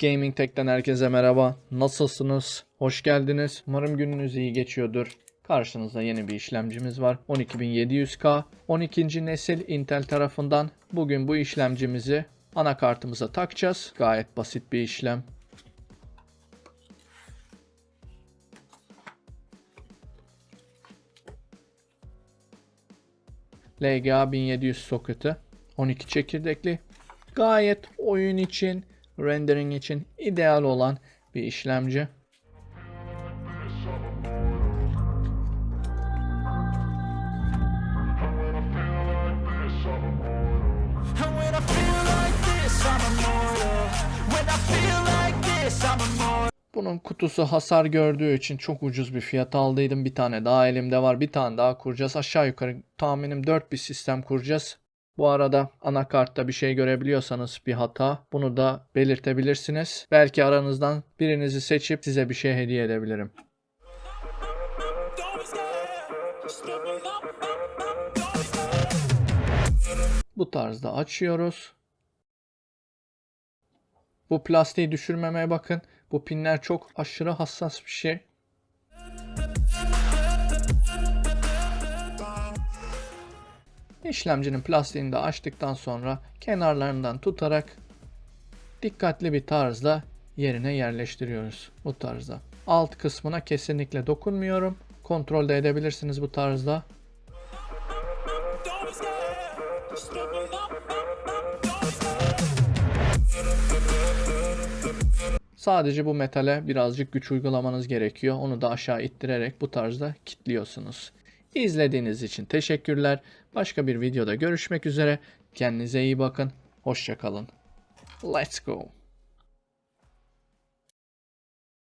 Gaming Tech'ten herkese merhaba. Nasılsınız? Hoş geldiniz. Umarım gününüz iyi geçiyordur. Karşınızda yeni bir işlemcimiz var. 12700K. 12. nesil Intel tarafından. Bugün bu işlemcimizi anakartımıza takacağız. Gayet basit bir işlem. LGA 1700 soketi 12 çekirdekli gayet oyun için rendering için ideal olan bir işlemci. Bunun kutusu hasar gördüğü için çok ucuz bir fiyat aldıydım. Bir tane daha elimde var. Bir tane daha kuracağız. Aşağı yukarı tahminim 4 bir sistem kuracağız. Bu arada anakartta bir şey görebiliyorsanız bir hata bunu da belirtebilirsiniz. Belki aranızdan birinizi seçip size bir şey hediye edebilirim. Bu tarzda açıyoruz. Bu plastiği düşürmemeye bakın. Bu pinler çok aşırı hassas bir şey. İşlemcinin plastiğini de açtıktan sonra kenarlarından tutarak dikkatli bir tarzda yerine yerleştiriyoruz. Bu tarzda. Alt kısmına kesinlikle dokunmuyorum. Kontrol de edebilirsiniz bu tarzda. Sadece bu metale birazcık güç uygulamanız gerekiyor. Onu da aşağı ittirerek bu tarzda kilitliyorsunuz. İzlediğiniz için teşekkürler. Başka bir videoda görüşmek üzere. Kendinize iyi bakın. Hoşçakalın. Let's go.